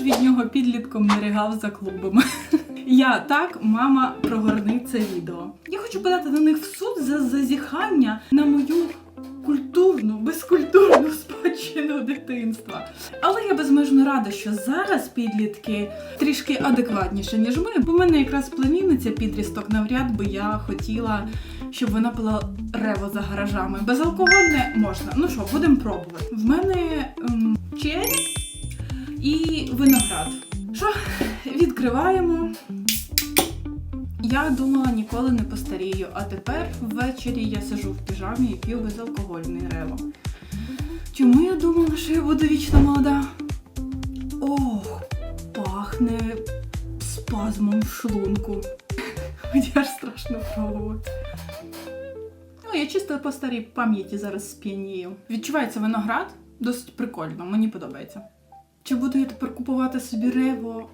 ж від нього підлітком не ригав за клубами? Я так, мама, прогорни це відео. Я хочу подати на них в суд за зазіхання на мою культурну, безкультурну спадщину дитинства. Але я безмежно рада, що зараз підлітки трішки адекватніше, ніж ми. Бо в мене якраз племінниця підрісток навряд би я хотіла, щоб вона пила рево за гаражами. Безалкогольне можна. Ну що, будемо пробувати. В мене і виноград. Що, відкриваємо. Я думала, ніколи не постарію, а тепер ввечері я сижу в піжамі і п'ю безалкогольний рево. Чому я думала, що я буду вічно молода? Ох, пахне спазмом шлунку. Мені аж страшно пробувати. Ну, я чисто по старій пам'яті зараз сп'янію. Відчувається виноград досить прикольно, мені подобається. Чи буду я тепер купувати собі рево?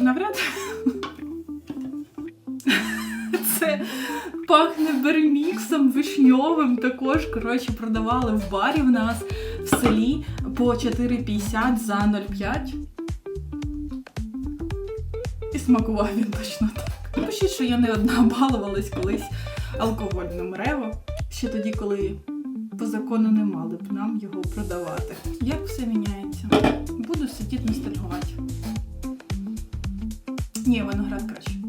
Навряд. Це пахне берміксом вишньовим. Також, коротше, продавали в барі в нас в селі по 4,50 за 0,5. І смакував він точно так. Пишіть, що я не одна балувалась колись алкогольним рево. Ще тоді, коли по закону не мали б нам його продавати. Як все міняється? Буду сидіти ностальгувати. Ні, виноград краще.